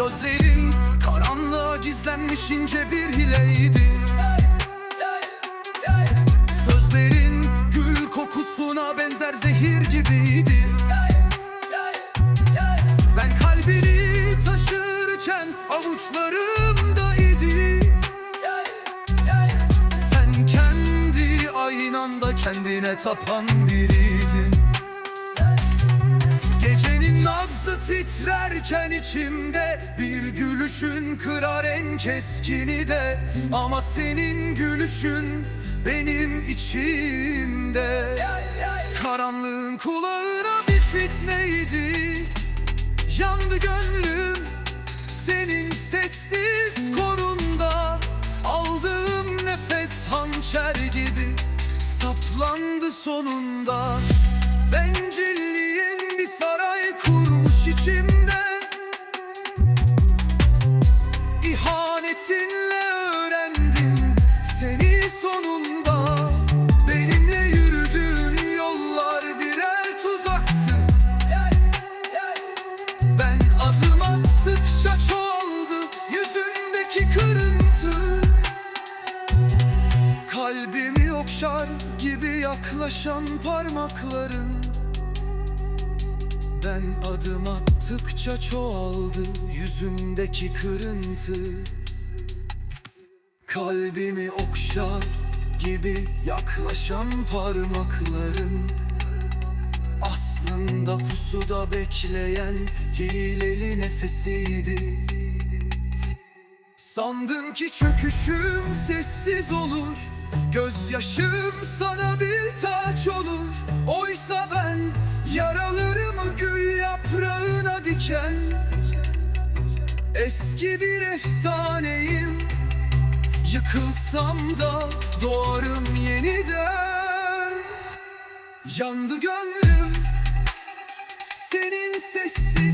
Gözlerin karanlığa gizlenmiş ince bir hileydi. Sözlerin gül kokusuna benzer zehir gibiydi. Ben kalbini taşırken avuçlarımda idi. Sen kendi aynanda kendine tapan biriydin titrerken içimde Bir gülüşün kırar en keskini de. Ama senin gülüşün benim içimde. Karanlığın kulağına bir fitneydi Yandı gönlüm senin sessiz korunda Aldığım nefes hançer gibi saplandı sonunda. Bencilliğin Okşar gibi yaklaşan parmakların Ben adım attıkça çoğaldı yüzündeki kırıntı. Kalbimi okşar gibi yaklaşan parmakların Aslında pusuda bekleyen hileli nefesiydi. Sandım ki çöküşüm sessiz olur Gözyaşım sana bir taç olur. Oysa ben yaralarımı gül yaprağına diken? Eski bir efsaneyim. Yıkılsam da doğarım yeniden. Yandı gönlüm. Senin sessiz